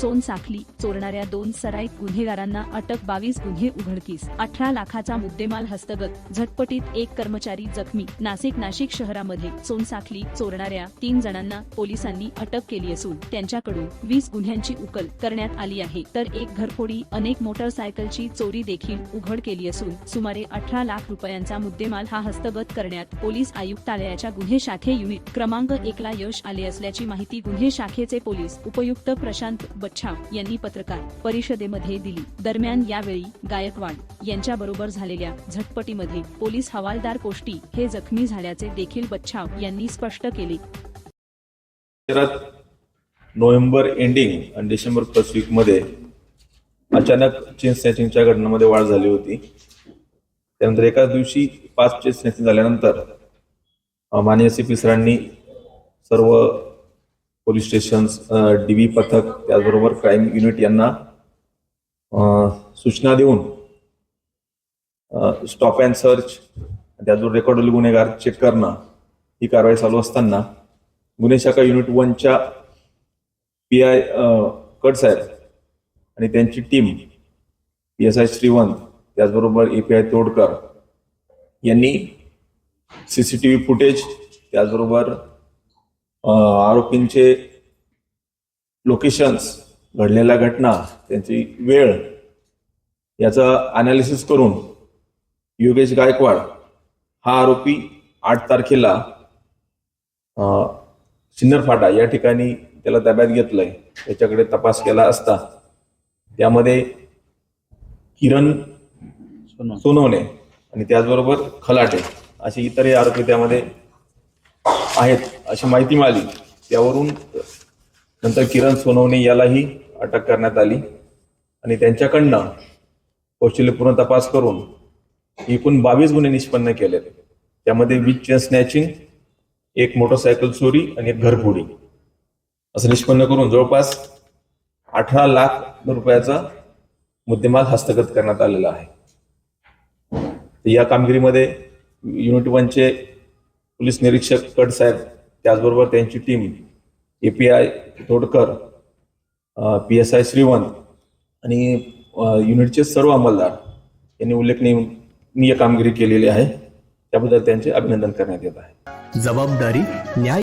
सोनसाखली चोरणाऱ्या दोन सराईत गुन्हेगारांना अटक बावीस गुन्हे उघडकीस. अठरा लाखाचा मुद्देमाल हस्तगत. झटपटीत एक कर्मचारी जखमी. नाशिक नाशिक शहरामध्ये सोनसाखली चोरणाऱ्या तीन जणांना पोलिसांनी अटक केली असून त्यांच्याकडून वीस गुन्ह्यांची उकल करण्यात आली आहे. तर एक घरफोडी अनेक मोटरसायकलची चोरी देखील उघड केली असून सुमारे अठरा लाख रुपयांचा मुद्देमाल हा हस्तगत करण्यात पोलीस आयुक्तालयाच्या गुन्हे शाखे युनिट क्रमांक एकला यश आले असल्याची माहिती गुन्हे शाखेचे पोलीस उपयुक्त प्रशांत बच्छाव यांनी पत्रकार परिषदेमध्ये दिली. दरम्यान यावेळी गायकवाड यांच्याबरोबर झालेल्या झटपटीमध्ये पोलीस हवालदार कोष्टी हे जखमी झाल्याचे देखील बच्छाव यांनी स्पष्ट केले. नोव्हेंबर एंडिंग आणि डिसेंबर फर्स्ट वीकमध्ये अचानक चेन स्नॅचिंगच्या घटनांमध्ये वाढ झाली होती. त्यानंतर एकाच दिवशी पाच चेन स्नॅचिंग झाल्यानंतर माननीय सी पी सरांनी सर्व पोलीस स्टेशन्स डी व्ही पथक त्याचबरोबर क्राईम युनिट यांना सूचना देऊन स्टॉप अँड सर्च त्याचबरोबर रेकॉर्ड गुन्हेगार चेक करणं ही कारवाई चालू असताना गुन्हे शाखा युनिट वनच्या पी आय कडसाहेब आणि त्यांची team P S I Shrivant त्याचबरोबर ए पी आय तोडकर यांनी C C T V footage त्याचबरोबर आरोपींचे लोकेशन्स घडलेल्या घटना त्यांची वेळ याचं अनालिसिस करून योगेश गायकवाड हा आरोपी आठ तारखेला सिन्नर फाटा या ठिकाणी त्याला ताब्यात घेतलंय. त्याच्याकडे तपास केला असता. त्यामध्ये किरण सोनवणे आणि त्याचबरोबर खलाटे असे इतरही आरोपी त्यामध्ये आहेत अशी माहिती मिळाली. त्यावरून नंतर किरण सोनवणे यालाही अटक करण्यात आली. आणि त्यांच्याकडनं कौशल्यपूर्ण तपास करून एकूण बावीस गुन्हे निष्पन्न केलेत. त्यामध्ये वीज चेन स्नॅचिंग एक मोटरसायकल चोरी आणि एक घरफोडी. असं निष्पन्न करून जवळपास अठरा लाख रुपयाचा मुद्देमाल हस्तगत करण्यात आलेला आहे. तर या कामगिरीमध्ये युनिट वनचे पोलीस निरीक्षक कट साहेब त्याचबरोबर त्यांची team A P I Todkar P S I Shrivant आणि युनिटचे सर्व अंमलदार यांनी उल्लेखनीय कामगिरी केलेली आहे. त्याबद्दल त्यांचे अभिनंदन करण्यात येत आहे. जबाबदारी न्याय